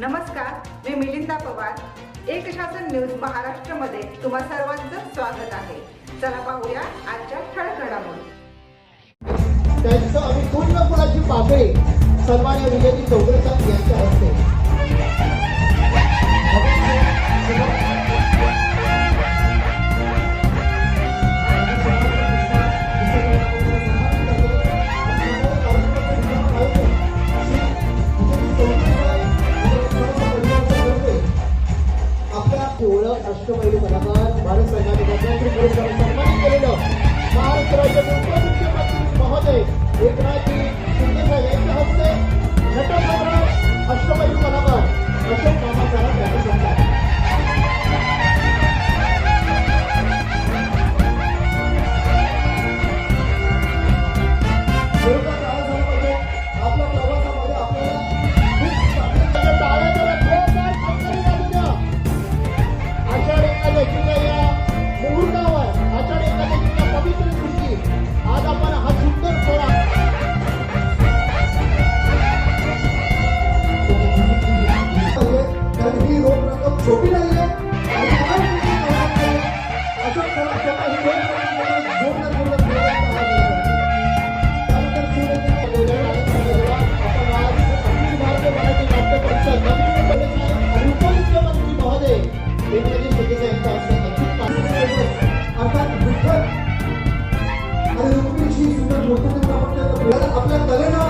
नमस्कार मी मिलिंदा पवार. एक शासन न्यूज महाराष्ट्रमध्ये तुम्हा सर्वांचं स्वागत आहे. चला पाहूया आजच्या ठळक घडामोडी. त्यांचं आणि पूर्ण फुलाची पाकळी सन्मान्य विजयजी चौधरी यांच्या हस्ते. आपल्या ओळख अष्टपैलू कलाकार भारत सरकारने पद्मश्री पुरस्काराने सन्मानित केलेलं. महाराष्ट्र राज्याचे उपमुख्यमंत्री महोदय एकनाथजी आपल्या कलेनं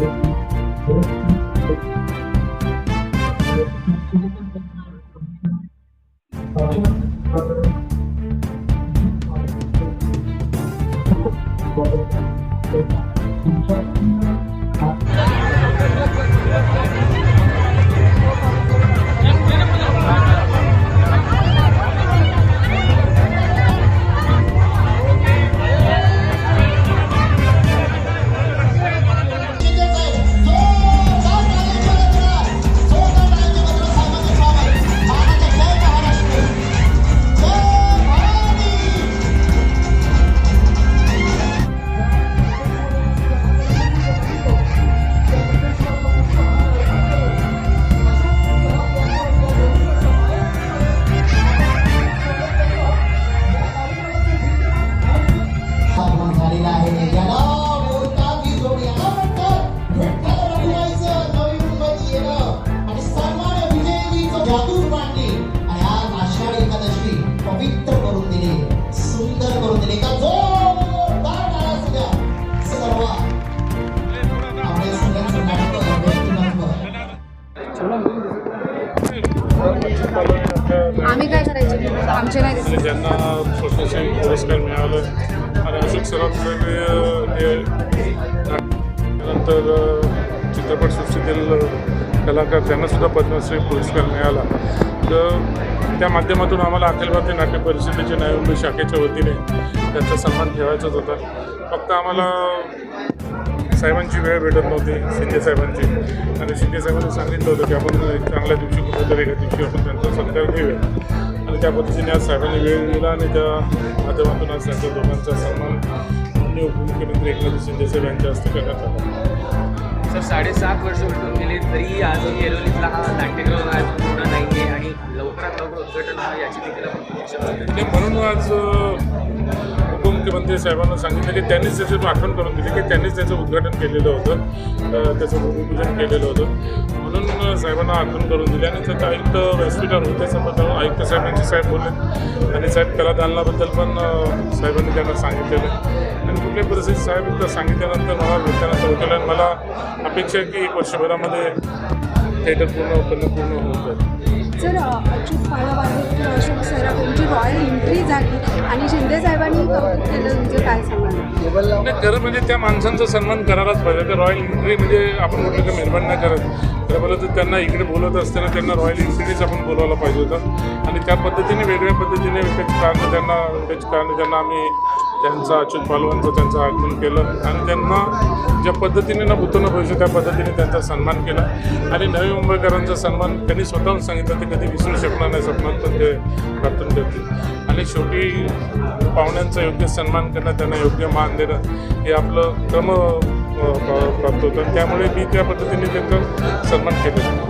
शिंदे ज्यांना पद्मश्री पुरस्कार मिळाला. आणि अशोक सराफ हे नंतर चित्रपटसृष्टीतील कलाकार त्यांनासुद्धा पद्मश्री पुरस्कार मिळाला. तर त्या माध्यमातून आम्हाला अखिल भारतीय नाट्य परिषदेच्या न्यायमुंबई शाखेच्या वतीने त्यांचा सन्मान ठेवायचाच होता. फक्त आम्हाला साहेबांची वेळ भेटत नव्हती शिंदे साहेबांची. आणि शिंदे साहेबांनी सांगितलं होतं की आपण चांगल्या दिवशी कुठेतरी एका दिवशी आपण त्यांचा सत्कार घेऊया. त्या पद्धतीने आज साहेबांनी वेळ दिला आणि त्या माध्यमातून आज त्यांच्या दोघांचा सन्मान उपमुख्यमंत्री एकनाथ शिंदे साहेब यांच्या हस्ते करण्यात आला. सर साडेसात वर्ष उलटून गेली तरी अजून येलोलीतला हा नाट्यगृह अजून पूर्ण नाही आहे आणि लवकरात लवकर उद्घाटन व्हावं याची देखील आपण प्रतीक्षा म्हणून आज उपमुख्यमंत्री साहेबांना सांगितलं की त्यांनीच त्याची आठवण करून दिली की त्यांनीच त्याचं उद्घाटन केलेलं होतं त्याचं भूमिपूजन केलेलं होतं. साहेबांना आठवण करून दिली. आणि त्याचं आयुक्त व्यासपीठावर होते समोर आयुक्त साहेबांचे साहेब बोलले. आणि साहेब कला दालनाबद्दल पण साहेबांनी त्यांना सांगितलेलं आणि कुठल्याही परिस्थितीत साहेब एकदा सांगितल्यानंतर मला भेटल्यानंतर होतं आणि मला अपेक्षा आहे की एक वर्षभरामध्ये थिएटर पूर्ण पूर्ण पूर्ण होऊन रॉयल एंट्री झाली आणि शिंदे साहेबांनी कौतुक केलं तुमचं काय सांगाल? नाही खरं म्हणजे त्या माणसांचा सन्मान करायलाच पाहिजे. तर रॉयल एंट्री म्हणजे आपण म्हटलं की मेहरबान नाही करत. खरं बोलत तर त्यांना इकडे बोलत असताना त्यांना रॉयल एंट्रीच आपण बोलवायला पाहिजे होतं. आणि त्या पद्धतीने वेगळ्या पद्धतीने वेगळ्या कारणे त्यांना वेगळ्याच कारणे त्यांना आम्ही त्यांचं अच्युत पालवांचं त्यांचं आगमन केलं आणि त्यांना ज्या पद्धतीने ना भूतो भविष्य त्या पद्धतीने त्यांचा सन्मान केला. आणि नवी मुंबईकरांचा सन्मान त्यांनी स्वतःहून सांगितलं ते कधी विसरू शकणार नाही स्वप्नात पण ते प्रार्थना ठेवतील आणि शेवटी पाहुण्यांचा योग्य सन्मान करणं त्यांना योग्य मान देणं हे आपलं क्रम प्राप्त होतं. त्यामुळे मी त्या पद्धतीने त्यांचा सन्मान केला.